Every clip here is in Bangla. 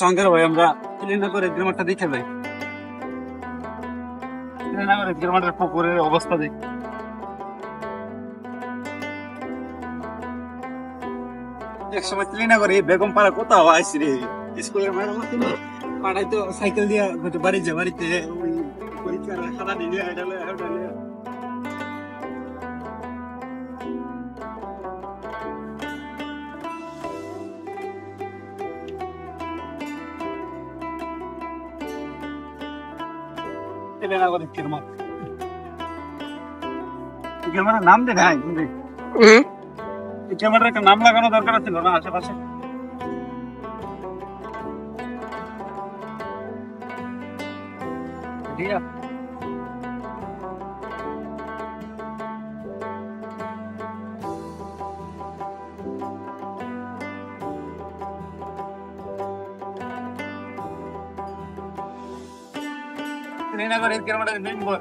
সঙ্গে ভাই, আমরা শ্রীনগরের গ্রামারটা দেখে গ্রামারের পুকুরের অবস্থা দেখ। এক সময় শ্রীনগরে বেগম পাড়া কোথাও আইসি রে। স্কুলের ম্যাডাম আছে না। পাড়ায় তো সাইকেল দিয়ে বাড়ি যা বাড়িতে ওই হেঁটালে হেঁটালে শ্রীনগরের গ্রামার গ্রামারের নাম দে। ভাই ক্যামেরার একটা নাম লাগানো দরকার ছিল না আশেপাশে। ঠিক আছে শ্রীনগরের ক্যামেরার মেম্বার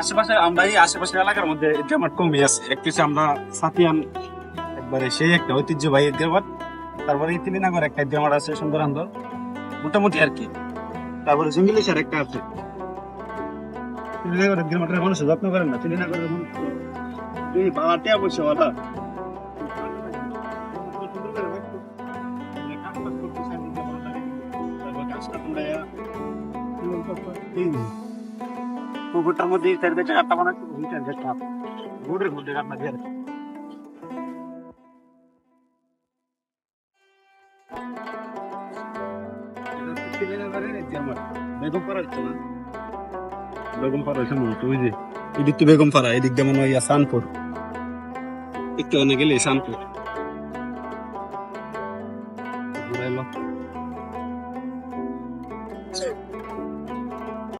আশেপাশে আমরা এই আশেপাশের এলাকার মধ্যে গ্রামার কমই আছে। হচ্ছে আমরা সাতিয়ান একবারে সেই একটা ঐতিহ্যবাহী গ্রামার, তারপরে এই তিলিনগর একটা গ্রামার আছে সুন্দরান্দ মোটামুটি আর কি। তারপরে সিঙ্গলিশের একটা আছে। তিলিনগরের গ্রামারটা মানুষ যত্ন করেন না। মানুষ এই বাবাতে অবশ্য ওলা পুকুরটার মধ্যে চার বেচে আটটা বানাচ্ছে ওইটার যেটা ঘুরে ঘুরে আপনার ঘেরে বেগম পাড়া এদিক দিয়ে সানপুর একটু অনেক গেলে শানপুর ঘুরে too.